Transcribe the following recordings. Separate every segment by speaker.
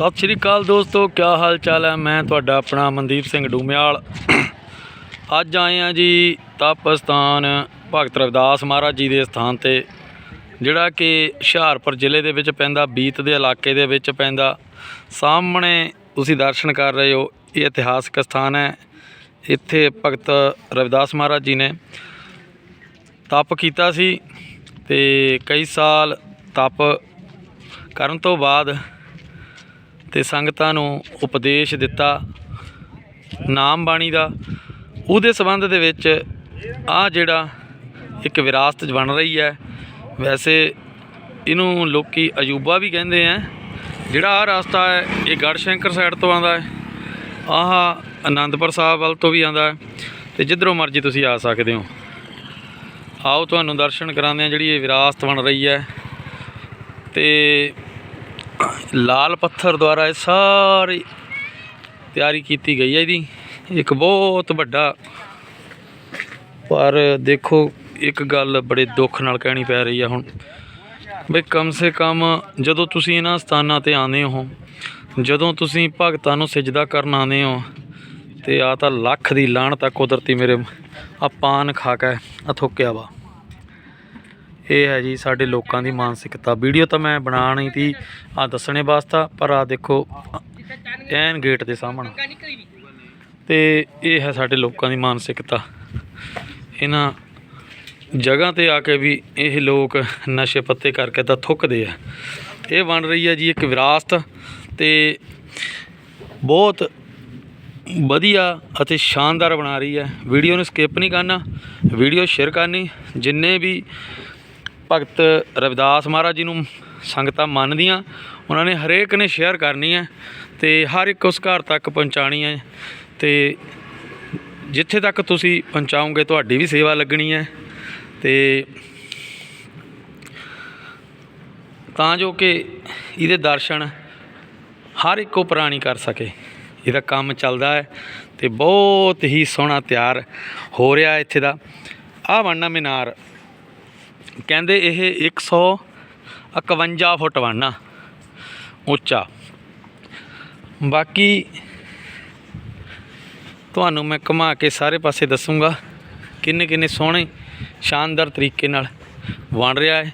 Speaker 1: ਸਤਿ ਸ਼੍ਰੀ ਅਕਾਲ ਦੋਸਤੋ ਕੀ ਹਾਲ ਚਾਲ ਹੈ? ਮੈਂ ਤੁਹਾਡਾ ਆਪਣਾ ਮਨਦੀਪ ਸਿੰਘ ਡੂਮਿਆਲ। ਅੱਜ ਆਏ ਆ ਜੀ ਤਪਸਤਾਨ ਭਗਤ ਰਵਿਦਾਸ ਮਹਾਰਾਜ ਜੀ ਦੇ ਸਥਾਨ ਤੇ, ਜਿਹੜਾ ਕਿ ਹੁਸ਼ਿਆਰਪੁਰ ਜ਼ਿਲ੍ਹੇ ਦੇ ਵਿੱਚ ਪੈਂਦਾ, ਬੀਤ ਦੇ ਇਲਾਕੇ ਦੇ ਵਿੱਚ ਪੈਂਦਾ। ਸਾਹਮਣੇ ਤੁਸੀਂ ਦਰਸ਼ਨ ਕਰ ਰਹੇ ਹੋ, ਇਹ ਇਤਿਹਾਸਕ ਸਥਾਨ ਹੈ। ਇੱਥੇ ਭਗਤ ਰਵਿਦਾਸ ਮਹਾਰਾਜ ਜੀ ਨੇ ਤਪ ਕੀਤਾ ਸੀ ਤੇ ਕਈ ਸਾਲ ਤਪ ਕਰਨ ਤੋਂ ਬਾਅਦ ਤੇ ਸੰਗਤਾਂ ਨੂੰ ਉਪਦੇਸ਼ ਦਿੱਤਾ, ਨਾਮ ਬਾਣੀ ਦਾ। ਉਹਦੇ ਸੰਬੰਧ ਦੇ ਵਿੱਚ ਆ ਜਿਹੜਾ ਇੱਕ ਵਿਰਾਸਤ ਬਣ ਰਹੀ ਹੈ, ਵੈਸੇ ਇਹਨੂੰ ਲੋਕੀ ਅਜੂਬਾ ਵੀ ਕਹਿੰਦੇ ਆ। ਜਿਹੜਾ ਆ ਰਸਤਾ ਹੈ, ਇਹ ਗੜਸ਼ੰਕਰ ਸਾਈਡ ਤੋਂ ਆਉਂਦਾ ਹੈ। ਆਹ ਆਨੰਦਪੁਰ ਸਾਹਿਬ ਵੱਲ ਤੋਂ ਵੀ ਆਉਂਦਾ ਹੈ। ਤੇ ਜਿੱਧਰੋਂ ਮਰਜ਼ੀ ਤੁਸੀਂ ਆ ਸਕਦੇ ਹੋ। ਆਓ ਤੁਹਾਨੂੰ ਦਰਸ਼ਨ ਕਰਾਉਂਦੇ ਆ ਜਿਹੜੀ ਇਹ ਵਿਰਾਸਤ ਬਣ ਰਹੀ ਹੈ। ਤੇ ਲਾਲ ਪੱਥਰ ਦੁਆਰਾ ਇਹ ਸਾਰੀ ਤਿਆਰੀ ਕੀਤੀ ਗਈ ਹੈ ਇਹਦੀ। ਇੱਕ ਬਹੁਤ ਵੱਡਾ। ਪਰ ਦੇਖੋ, ਇੱਕ ਗੱਲ ਬੜੇ ਦੁੱਖ ਨਾਲ ਕਹਿਣੀ ਪੈ ਰਹੀ ਆ ਹੁਣ। ਬਈ ਕਮ ਸੇ ਕਮ ਜਦੋਂ ਤੁਸੀਂ ਇਹਨਾਂ ਸਥਾਨਾਂ ਤੇ ਆਉਂਦੇ ਹੋ, ਜਦੋਂ ਤੁਸੀਂ ਭਗਤਾਂ ਨੂੰ ਸਜਦਾ ਕਰਨ ਆਉਂਦੇ ਹੋ, ਤੇ ਆ ਤਾਂ ਲੱਖ ਦੀ ਲਾਹਣ ਤਾਂ ਕੁਦਰਤੀ ਮੇਰੇ ਆ ਪਾਨ ਖਾ ਕੇ ਆ ਥੁੱਕਿਆ ਵਾ। ਇਹ ਹੈ ਜੀ ਸਾਡੇ ਲੋਕਾਂ ਦੀ ਮਾਨਸਿਕਤਾ। ਵੀਡੀਓ ਤਾਂ ਮੈਂ ਬਣਾ ਨਹੀਂ ਤੀ ਆ ਦੱਸਣੇ ਵਾਸਤਾ, ਪਰ ਆ ਦੇਖੋ, ਐਨ ਗੇਟ ਦੇ ਸਾਹਮਣੇ। ਤੇ ਇਹ ਹੈ ਸਾਡੇ ਲੋਕਾਂ ਦੀ ਮਾਨਸਿਕਤਾ। ਇਹਨਾਂ ਜਗ੍ਹਾ ਤੇ ਆ ਕੇ ਵੀ ਇਹ ਲੋਕ ਨਸ਼ੇ ਪੱਤੇ ਕਰਕੇ ਤਾਂ ਥੁੱਕਦੇ ਆ। ਇਹ ਬਣ ਰਹੀ ਹੈ ਜੀ ਇੱਕ ਵਿਰਾਸਤ ਤੇ ਬਹੁਤ ਵਧੀਆ ਅਤੇ ਸ਼ਾਨਦਾਰ ਬਣਾ ਰਹੀ ਹੈ। ਵੀਡੀਓ ਨੂੰ ਸਕਿਪ ਨਹੀਂ ਕਰਨਾ, ਵੀਡੀਓ ਸ਼ੇਅਰ ਕਰਨੀ, ਜਿੰਨੇ ਵੀ ਭਗਤ ਰਵਿਦਾਸ ਮਹਾਰਾਜ ਜੀ ਨੂੰ ਸੰਗਤਾਂ ਮੰਨਦੀਆਂ। ਉਹਨਾਂ ਨੇ ਹਰੇਕ ਨੇ ਸ਼ੇਅਰ ਕਰਨੀ ਹੈ ਤੇ ਹਰ ਇੱਕ ਉਸ ਘਰ ਤੱਕ ਪਹੁੰਚਾਣੀ ਹੈ। ਤੇ ਜਿੱਥੇ ਤੱਕ ਤੁਸੀਂ ਪਹੁੰਚਾਓਗੇ, ਤੁਹਾਡੀ ਵੀ ਸੇਵਾ ਲੱਗਣੀ ਹੈ। ਤੇ ਤਾਂ ਜੋ ਕਿ ਇਹਦੇ ਦਰਸ਼ਨ ਹਰ ਇੱਕੋ ਪ੍ਰਾਣੀ ਕਰ ਸਕੇ। ਇਹਦਾ ਕੰਮ ਚੱਲਦਾ ਹੈ ਤੇ ਬਹੁਤ ਹੀ ਸੋਹਣਾ ਤਿਆਰ ਹੋ ਰਿਹਾ ਇੱਥੇ ਦਾ। ਆਹ ਬਣਨਾ ਮੀਨਾਰ ਕਹਿੰਦੇ ਇਹ 151 ਫੁੱਟ ਬਣਨਾ, ਉੱਚਾ। ਬਾਕੀ ਤੁਹਾਨੂੰ ਮੈਂ ਘੁਮਾ ਕੇ ਸਾਰੇ ਪਾਸੇ ਦੱਸੂਗਾ ਕਿੰਨੇ ਕਿੰਨੇ ਸੋਹਣੇ, ਸ਼ਾਨਦਾਰ ਤਰੀਕੇ ਨਾਲ ਬਣ ਰਿਹਾ ਹੈ।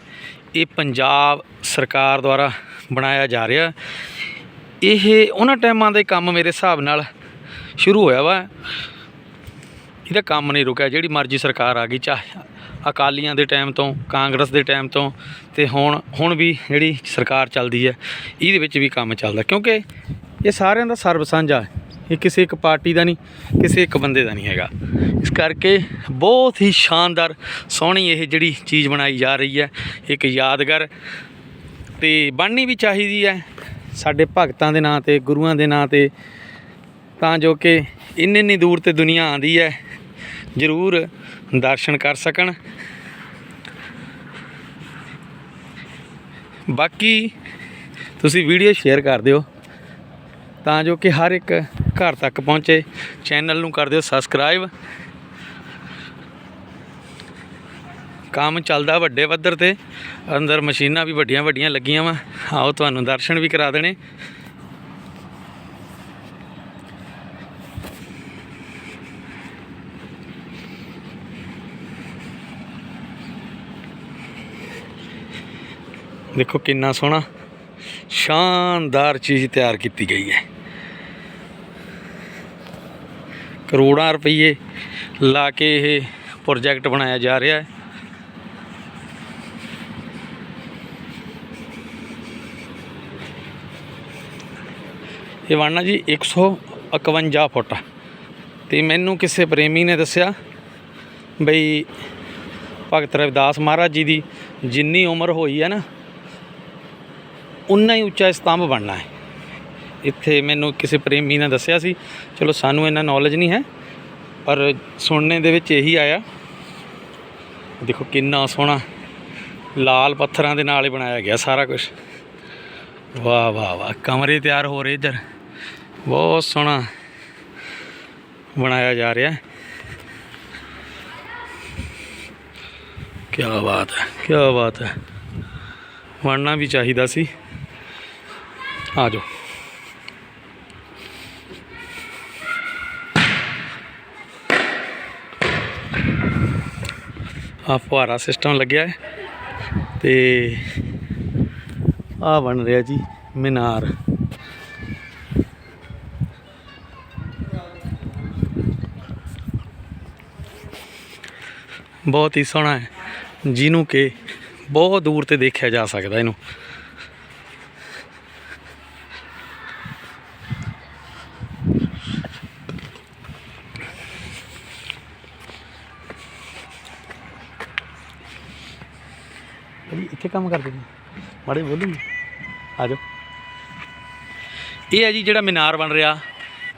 Speaker 1: ਇਹ ਪੰਜਾਬ ਸਰਕਾਰ ਦੁਆਰਾ ਬਣਾਇਆ ਜਾ ਰਿਹਾ। ਇਹ ਉਹਨਾਂ ਟਾਈਮਾਂ ਦੇ ਕੰਮ ਮੇਰੇ ਹਿਸਾਬ ਨਾਲ ਸ਼ੁਰੂ ਹੋਇਆ ਵਾ। ਇਹਦਾ ਕੰਮ ਨਹੀਂ ਰੁਕਿਆ, ਜਿਹੜੀ ਮਰਜ਼ੀ ਸਰਕਾਰ ਆ ਗਈ, ਚਾਹੇ ਅਕਾਲੀਆਂ ਦੇ ਟਾਈਮ ਤੋਂ, ਕਾਂਗਰਸ ਦੇ ਟਾਈਮ ਤੋਂ ਤੇ ਹੁਣ ਹੁਣ ਵੀ ਜਿਹੜੀ ਸਰਕਾਰ ਚੱਲਦੀ ਹੈ, ਇਹਦੇ ਵਿੱਚ ਵੀ ਕੰਮ ਚੱਲਦਾ ਕਿਉਂਕਿ ਇਹ ਸਾਰਿਆਂ ਦਾ ਸਰਬ ਸਾਂਝਾ ਹੈ। ਇਹ ਕਿਸੇ ਇੱਕ ਪਾਰਟੀ ਦਾ ਨਹੀਂ, ਕਿਸੇ ਇੱਕ ਬੰਦੇ ਦਾ ਨਹੀਂ ਹੈਗਾ। ਇਸ ਕਰਕੇ ਬਹੁਤ ਹੀ ਸ਼ਾਨਦਾਰ, ਸੋਹਣੀ ਇਹ ਜਿਹੜੀ ਚੀਜ਼ ਬਣਾਈ ਜਾ ਰਹੀ ਹੈ, ਇੱਕ ਯਾਦਗਾਰ ਤੇ ਬਣਨੀ ਵੀ ਚਾਹੀਦੀ ਹੈ। ਸਾਡੇ ਭਗਤਾਂ ਦੇ ਨਾਂ ਤੇ, ਗੁਰੂਆਂ ਦੇ ਨਾਂ ਤੇ, ਤਾਂ ਜੋ ਕਿ ਇੰਨੀ ਇੰਨੀ ਦੂਰ ਤੇ ਦੁਨੀਆ ਆਂਦੀ ਹੈ, ਜ਼ਰੂਰ ਦਰਸ਼ਨ ਕਰ ਸਕਣ। ਬਾਕੀ ਤੁਸੀਂ ਵੀਡੀਓ ਸ਼ੇਅਰ ਕਰ ਦਿਓ ਤਾਂ ਜੋ ਕਿ ਹਰ ਇੱਕ ਘਰ ਤੱਕ ਪਹੁੰਚੇ। ਚੈਨਲ ਨੂੰ ਕਰ ਦਿਓ ਸਬਸਕ੍ਰਾਈਬ ਕੰਮ ਚੱਲਦਾ ਵੱਡੇ ਪੱਧਰ ਤੇ। ਅੰਦਰ ਮਸ਼ੀਨਾਂ ਵੀ ਵੱਡੀਆਂ ਵੱਡੀਆਂ ਲੱਗੀਆਂ ਵਾ। ਆਓ ਤੁਹਾਨੂੰ ਦਰਸ਼ਨ ਵੀ ਕਰਾ ਦੇਣੇ। ਦੇਖੋ ਕਿੰਨਾ ਸੋਹਣਾ, ਸ਼ਾਨਦਾਰ ਚੀਜ਼ ਤਿਆਰ ਕੀਤੀ ਗਈ ਹੈ। ਕਰੋੜਾਂ ਰੁਪਏ ਲਾ ਕੇ ਇਹ ਪ੍ਰੋਜੈਕਟ ਬਣਾਇਆ ਜਾ ਰਿਹਾ ਹੈ। ਇਹ ਬਣਨਾ ਜੀ 151 ਫੁੱਟ ਤੇ ਮੈਨੂੰ ਕਿਸੇ ਪ੍ਰੇਮੀ ਨੇ ਦੱਸਿਆ ਬਈ ਭਗਤ ਰਵਿਦਾਸ ਮਹਾਰਾਜ ਜੀ ਦੀ ਜਿੰਨੀ ਉਮਰ ਹੋਈ ਹੈ ਨਾ ਉਨਾ ਹੀ ਉੱਚਾ ਸਤੰਭ ਬਣਨਾ ਹੈ। ਇੱਥੇ ਮੈਨੂੰ ਕਿਸੇ ਪ੍ਰੇਮੀ ਨੇ ਦੱਸਿਆ ਸੀ, ਚਲੋ ਸਾਨੂੰ ਇਹਨਾਂ ਨੌਲੇਜ ਨਹੀਂ ਹੈ, ਪਰ ਸੁਣਨੇ ਦੇ ਵਿੱਚ ਇਹੀ ਆਇਆ। ਦੇਖੋ ਕਿੰਨਾ ਸੋਹਣਾ ਲਾਲ ਪੱਥਰਾਂ ਦੇ ਨਾਲ ਹੀ ਬਣਾਇਆ ਗਿਆ ਸਾਰਾ ਕੁਝ ਵਾਹ ਵਾਹ ਵਾਹ, ਕਮਰੇ ਤਿਆਰ ਹੋ ਰਹੇ ਇੱਧਰ। ਬਹੁਤ ਸੋਹਣਾ ਬਣਾਇਆ ਜਾ ਰਿਹਾ ਹੈ। ਕੀ ਬਾਤ ਹੈ ਕੀ ਬਾਤ ਹੈ। ਬਣਨਾ ਵੀ ਚਾਹੀਦਾ ਸੀ। ਆ ਜਾਓ। ਆ ਫੁਹਾਰਾ ਸਿਸਟਮ ਲੱਗਿਆ ਹੈ ਤੇ ਆ ਬਣ ਰਿਹਾ ਜੀ ਮਿਨਾਰ। ਬਹੁਤ ਹੀ ਸੋਹਣਾ ਹੈ। ਜਿਹਨੂੰ ਕਿ ਬਹੁਤ ਦੂਰ ਤੇ ਦੇਖਿਆ ਜਾ ਸਕਦਾ ਇਹਨੂੰ। ਭਾਈ ਇੱਥੇ ਕੰਮ ਕਰਦੇ ਨੇ? ਮਾੜੇ ਬੋਲੂ ਆ ਜਾਓ। ਇਹ ਹੈ ਜੀ ਜਿਹੜਾ ਮੀਨਾਰ ਬਣ ਰਿਹਾ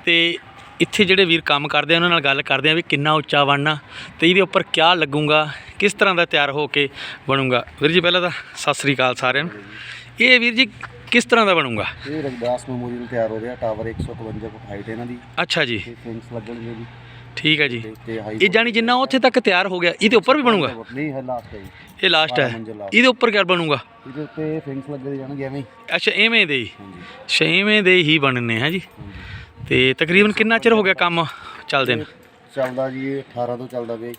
Speaker 1: ਤੇ ਇੱਥੇ ਜਿਹੜੇ ਵੀਰ ਕੰਮ ਕਰਦੇ ਆ ਉਹਨਾਂ ਨਾਲ ਗੱਲ ਕਰਦੇ ਆ ਵੀ ਕਿੰਨਾ ਉੱਚਾ ਬਣਨਾ ਤੇ ਇਹਦੇ ਉੱਪਰ ਕਿਆ ਲੱਗੂਗਾ ਕਿਸ ਤਰ੍ਹਾਂ ਦਾ ਤਿਆਰ ਹੋ ਕੇ ਬਣੂਗਾ। ਵੀਰ ਜੀ ਪਹਿਲਾਂ ਤਾਂ ਸਤਿ ਸ੍ਰੀ ਅਕਾਲ ਸਾਰਿਆਂ ਨੂੰ। ਇਹ ਵੀਰ ਜੀ ਕਿਸ ਤਰ੍ਹਾਂ ਦਾ ਬਣੂਗਾ?
Speaker 2: ਇਹ ਰਵਿਦਾਸ ਮੈਮੋਰੀਅਲ ਤਿਆਰ ਹੋ ਰਿਹਾ ਟਾਵਰ 152 ਫੁੱਟ ਹਾਈਟ ਇਹਨਾਂ ਦੀ।
Speaker 1: ਅੱਛਾ ਜੀ।
Speaker 2: ਤੇ ਫਿੰਕਸ ਲੱਗਣਗੇ ਜੀ।
Speaker 1: ਠੀਕ ਹੈ ਜੀ।
Speaker 2: ਤੇ- ਤੇ ਹਾਈ
Speaker 1: ਇਹ ਜਾਨੀ ਜਿੰਨਾ ਉੱਥੇ ਤੱਕ ਤਿਆਰ ਹੋ ਗਿਆ ਇਹਦੇ ਉੱਪਰ ਵੀ ਬਣੂਗਾ?
Speaker 2: ਨਹੀਂ ਹੈ ਲਾਸਟ ਹੈ ਜੀ।
Speaker 1: ਇਹ ਲਾਸਟ ਹੈ। ਇਹਦੇ ਉੱਪਰ ਕਿਆ ਬਣੂਗਾ?
Speaker 2: ਇਹਦੇ ਉੱਤੇ ਫਿੰਕਸ ਲੱਗੇ ਜਾਣਗੇ ਐਵੇਂ ਹੀ।
Speaker 1: ਅੱਛਾ ਐਵੇਂ ਦੇ ਹੀ।
Speaker 2: ਹਾਂਜੀ।
Speaker 1: ਛੇਵੇਂ ਦੇ ਹੀ ਬਣਨੇ ਹੈ ਜੀ?
Speaker 2: ਹਾਂਜੀ।
Speaker 1: ਤੇ ਤਕਰੀਬਨ ਕਿੰਨਾ ਚਿਰ ਹੋ ਗਿਆ ਕੰਮ ਚੱਲਦੇ ਨੇ?
Speaker 2: ਇਹ ਚੱਲਦਾ ਜੀ ਇਹ 18 ਤੋਂ ਚੱਲਦਾ ਪਿਆ ਜੀ।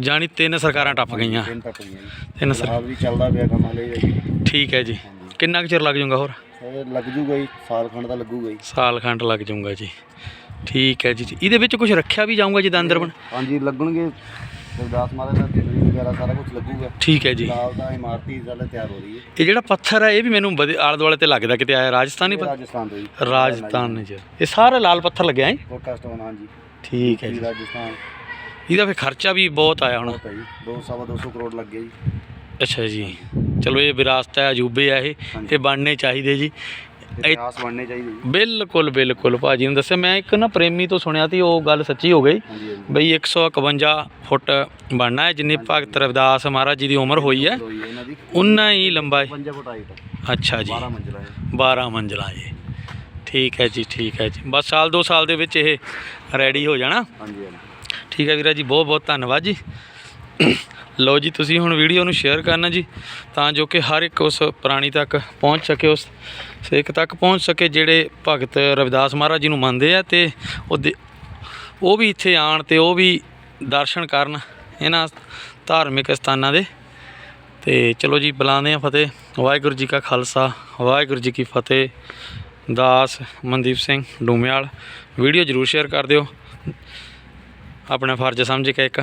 Speaker 1: ਜਾਨੀ ਤਿੰਨ ਸਰਕਾਰਾਂ ਟੱਪ ਗਈਆਂ।
Speaker 2: ਦਿਨ ਤੱਕ ਗਈਆਂ ਜੀ।
Speaker 1: ਤਿੰਨ ਸਰ
Speaker 2: ਫਿਲਹਾਲ ਵੀ ਚੱਲਦਾ ਪਿਆ ਕੰਮ ਹਲੇ ਜੀ।
Speaker 1: ਠੀਕ ਹੈ ਜੀ।
Speaker 2: ਹਾਂਜੀ।
Speaker 1: ਕਿੰਨਾ ਕੁ ਚਿਰ ਲੱਗ ਜਾਊਗਾ ਹੋਰ?
Speaker 2: ਇਹ ਲੱਗ ਜੂਗਾ ਜੀ ਸਾਲ ਖੰਡ ਦਾ ਲੱਗੂਗਾ ਜੀ।
Speaker 1: ਸਾਲ ਖੰਡ ਲੱਗ ਜਾਊਗਾ ਜੀ। ਠੀਕ ਹੈ ਜੀ ਇਹਦੇ ਵਿੱਚ ਕੁਝ ਰੱਖਿਆ ਵੀ ਜਾਊਗਾ ਜਿੱਦਾਂ ਅੰਦਰ ਬਣ
Speaker 2: ਹਾਂਜੀ ਲੱਗਣਗੇ। ਰਵਿਦਾਸ ਮਹਾਰਾਜ ਦਾ ਤਿੰਨ ਵਗੈਰਾ ਸਾਰਾ ਕੁਝ ਲੱਗੂਗਾ।
Speaker 1: ਠੀਕ ਹੈ ਜੀ।
Speaker 2: ਫਿਲਹਾਲ ਤਾਂ ਇਮਾਰਤੀ ਹਾਲੇ ਤਿਆਰ ਹੋ ਰਹੀ ਹੈ।
Speaker 1: ਇਹ ਜਿਹੜਾ ਪੱਥਰ ਹੈ ਇਹ ਵੀ ਮੈਨੂੰ ਵਧੀ- ਆਲੇ ਦੁਆਲੇ ਤੇ ਲੱਗਦਾ ਕਿਤੇ ਆਇਆ। ਰਾਜਸਥਾਨੀ
Speaker 2: ਇਹ
Speaker 1: ਪੱਥਰ
Speaker 2: ਰਾਜਸਥਾਨ ਤੋਂ ਜੀ।
Speaker 1: ਰਾਜਸਥਾਨ ਚ ਇਹ ਸਾਰਾ ਲਾਲ ਪੱਥਰ ਲੱਗਿਆ ਹੈ
Speaker 2: ਪੋਡਕਾਸਟ ਹੋਣਾ ਹਾਂਜੀ।
Speaker 1: ਠੀਕ ਹੈ
Speaker 2: ਜੀ। ਰਾਜਸਥਾਨ।
Speaker 1: ਇਹਦਾ ਫਿਰ ਖਰਚਾ ਵੀ ਬਹੁਤ ਆਇਆ ਹੋਣਾ।
Speaker 2: ਜੀ। ਦੋ ਸਵਾ 200 ਕਰੋੜ ਲੱਗ ਜੀ।
Speaker 1: ਅੱਛਾ ਜੀ। ਚਲੋ ਇਹ ਵਿਰਾਸਤ ਹੈ ਅਜੂਬੇ ਆ ਇਹ।
Speaker 2: ਹਾਂਜੀ।
Speaker 1: ਇਹ ਬਣਨੇ ਚਾਹੀਦੇ ਜੀ।
Speaker 2: ਇਤਿਹਾਸ ਬਣਨੇ ਚਾਹੀਦੇ ਜੀ।
Speaker 1: ਬਿਲਕੁਲ ਬਿਲਕੁਲ ਭਾਜੀ ਨੇ ਦੱਸਿਆ ਮੈਂ ਇੱਕ ਨਾ ਪ੍ਰੇਮੀ ਤੋਂ ਸੁਣਿਆ ਸੀ ਉਹ ਗੱਲ ਸੱਚੀ ਹੋ ਗਈ।
Speaker 2: ਹਾਂਜੀ ਹਾਂਜੀ।
Speaker 1: ਬਈ 151 ਫੁੱਟ ਬਣਨਾ ਹੈ ਜਿੰਨੀ ਭਗਤ ਰਵਿਦਾਸ ਮਹਾਰਾਜ ਜੀ ਦੀ ਉਮਰ ਹੋਈ ਹੈ।
Speaker 2: ਹੈ ਇਹਨਾਂ ਦੀ।
Speaker 1: ਉਨਾ ਹੀ ਲੰਬਾਈ
Speaker 2: 55 ਫੁੱਟ ਹਾਈਟ।
Speaker 1: ਅੱਛਾ ਜੀ।
Speaker 2: 12 ਮੰਜ਼ਿਲਾ ਹੈ।
Speaker 1: 12 ਮੰਜ਼ਲਾਂ ਜੀ ਠੀਕ ਹੈ ਜੀ ਠੀਕ ਹੈ ਜੀ। ਬਸ ਸਾਲ ਦੋ ਸਾਲ ਦੇ ਵਿੱਚ ਇਹ ਰੈਡੀ ਹੋ ਜਾਣਾ।
Speaker 2: ਹਾਂਜੀ ਹਾਂਜੀ।
Speaker 1: ਠੀਕ ਹੈ ਵੀਰਾ ਜੀ ਬਹੁਤ ਬਹੁਤ ਧੰਨਵਾਦ ਜੀ। ਲਓ ਜੀ, ਤੁਸੀਂ ਹੁਣ ਵੀਡੀਓ ਨੂੰ ਸ਼ੇਅਰ ਕਰਨਾ ਜੀ, ਤਾਂ ਜੋ ਕਿ ਹਰ ਇੱਕ ਉਸ ਪ੍ਰਾਣੀ ਤੱਕ ਪਹੁੰਚ ਸਕੇ, ਉਸ ਸਿੱਖ ਤੱਕ ਪਹੁੰਚ ਸਕੇ, ਜਿਹੜੇ ਭਗਤ ਰਵਿਦਾਸ ਮਹਾਰਾਜ ਜੀ ਨੂੰ ਮੰਨਦੇ ਆ, ਤੇ ਉਹ ਉਹ ਵੀ ਇੱਥੇ ਆਣ ਤੇ ਉਹ ਵੀ ਦਰਸ਼ਨ ਕਰਨ ਇਹਨਾਂ ਧਾਰਮਿਕ ਸਥਾਨਾਂ ਦੇ। ਤੇ ਚਲੋ ਜੀ, ਬੁਲਾਉਂਦੇ ਆ ਫਤਿਹ। ਵਾਹਿਗੁਰੂ ਜੀ ਕਾ ਖਾਲਸਾ, ਵਾਹਿਗੁਰੂ ਜੀ ਕੀ ਫਤਿਹ। ਦਾਸ ਮਨਦੀਪ ਸਿੰਘ ਡੂਮਿਆਲ, ਵੀਡੀਓ ਜਰੂਰ ਸ਼ੇਅਰ ਕਰ ਦਿਓ। ਆਪਣਾ ਫਰਜ਼ ਸਮਝ ਕੇ ਇੱਕ